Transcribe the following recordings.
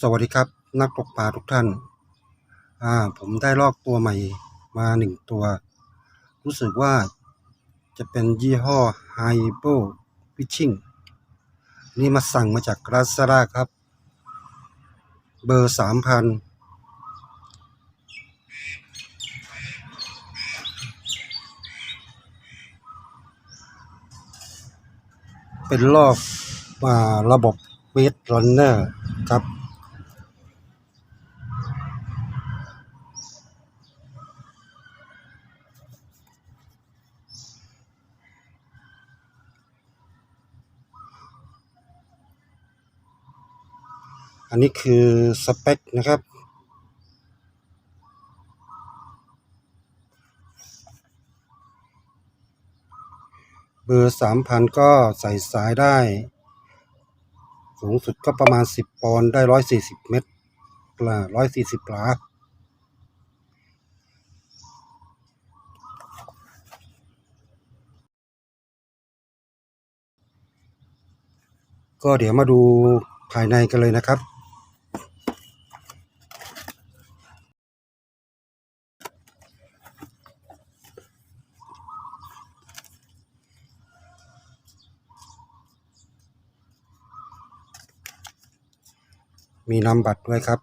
สวัสดีครับนักตกปลาทุกท่าน อ่า ผมได้ลอกตัวใหม่มาหนึ่งตัว รู้สึกว่าจะเป็นยี่ห้อ h i b o Fishing นี่มาสั่งมาจากรัสราครับ เบอร์สามพันเป็นลอกอ่าระบบเวทรันเนอร์ครับ อันนี้คือสเปคนะครับ เบอร์สามพันก็ใส่สายได้ สูงสุดก็ประมาณสิบปอนด์ได้ร้อยสี่สิบเมตรปลาร้อยสี่สิบปลาก็เดี๋ยวมาดูภายในกันเลยนะครับ มีนำบัตรด้วยครับ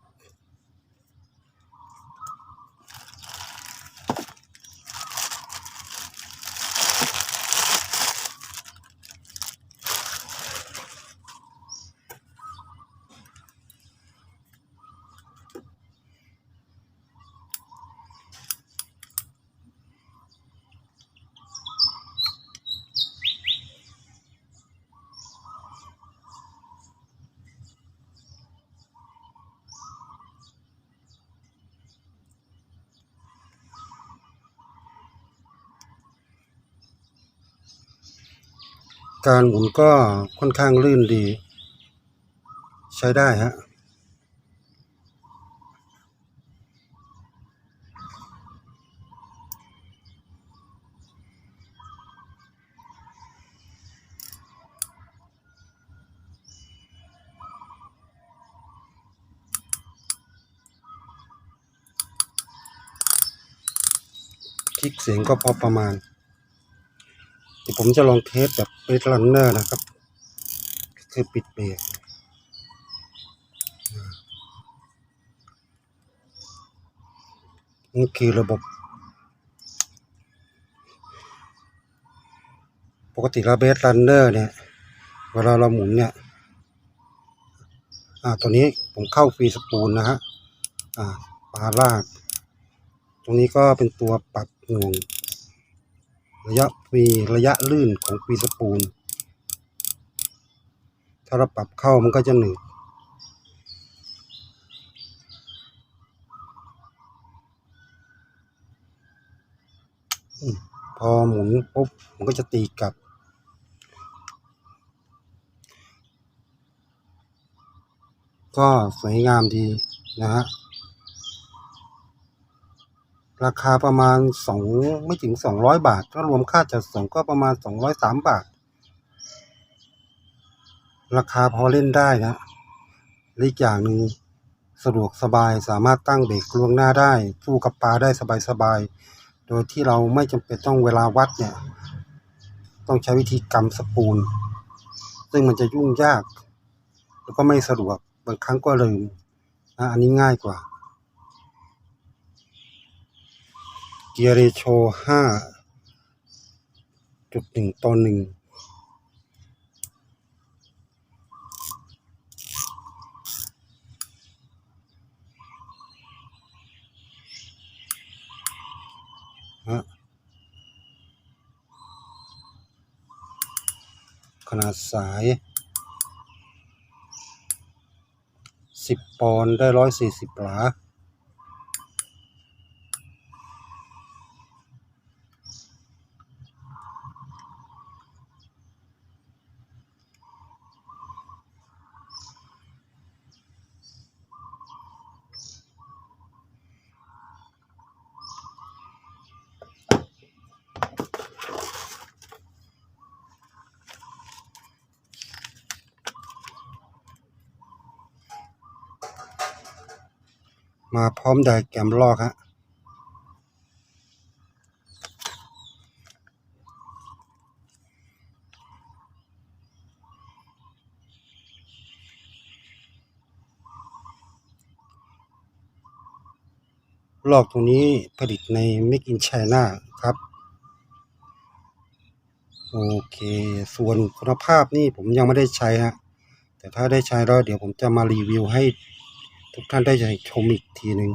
การหมุนก็ค่อนข้างลื่นดี ใช้ได้ฮะคลิกเสียงก็พอประมาณ ผมจะลองเทสแบบเบรลันเนอร์นะครับ คือปิดเบรกนี่คือระบบ ปกติแล้วเบสรันเนอร์เนี่ย เวลาเราหมุนเนี่ย อ่าตัวนี้ผมเข้าฟรีสปูลนะฮะ อ่าปลาลาก ตรงนี้ก็เป็นตัวปรับห่วง ระยะฟีระยะลื่นของฟีสปูล ถ้าเราปรับเข้ามันก็จะหนืดพอหมุนปุ๊บมันก็จะตีกลับ ก็สวยงามดีนะฮะ ราคาประมาณสองไม่ถึงสองร้อยบาท ถ้ารวมค่าจัดส่งก็ประมาณสองร้อยสามบาท ราคาพอเล่นได้นะละอีกอย่างหนึ่งสะดวกสบายสามารถตั้งเบรกล่วงหน้าได้สู้กับปลาได้สบายๆ โดยที่เราไม่จำเป็นต้องเวลาวัดเนี่ย ต้องใช้วิธีกำสปูลซึ่งมันจะยุ่งยาก แล้วก็ไม่สะดวกบางครั้งก็ลืมนะอันนี้ง่ายกว่า เกียร์เรโชห้าจุดหนึ่งต่อหนึ่งฮะขนาดสายสิบปอนด์ได้ร้อยสี่สิบหลา มาพร้อมไดอะแกรมลอกฮะลอกตรงนี้ผลิตใน Make in China ครับ โอเค ส่วนคุณภาพนี่ผมยังไม่ได้ใช้ฮะแต่ถ้าได้ใช้แล้วเดี๋ยวผมจะมารีวิวให้ ทุกท่านได้ชมอีกทีหนึ่ง